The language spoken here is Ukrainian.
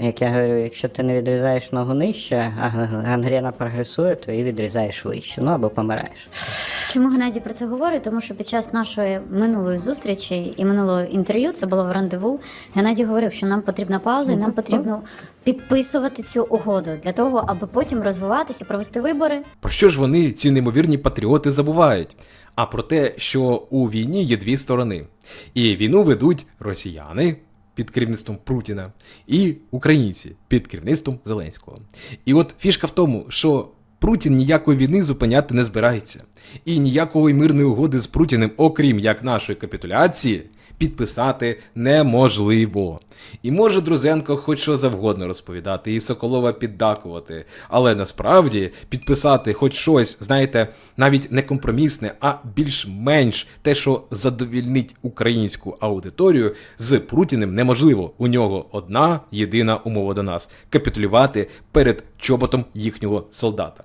Як я говорю, якщо ти не відрізаєш ногу нижче, а гангрена прогресує, то і відрізаєш вище, ну або помираєш. Чому Геннадій про це говорить? Тому що під час нашої минулої зустрічі і минулого інтерв'ю, це було в рандеву. Геннадій говорив, що нам потрібна пауза, і нам потрібно підписувати цю угоду для того, аби потім розвиватися, провести вибори. Про що ж вони, ці неймовірні патріоти, забувають? А про те, що у війні є дві сторони. І війну ведуть росіяни під керівництвом Путіна і українці під керівництвом Зеленського. І от фішка в тому, що Путін ніякої війни зупиняти не збирається. І ніякої мирної угоди з Путіним, окрім як нашої капітуляції, підписати неможливо. І може Друзенко хоч що завгодно розповідати, і Соколова піддакувати. Але насправді підписати хоч щось, знаєте, навіть не компромісне, а більш-менш те, що задовільнить українську аудиторію, з Путіним неможливо. У нього одна єдина умова до нас капітулювати перед чоботом їхнього солдата.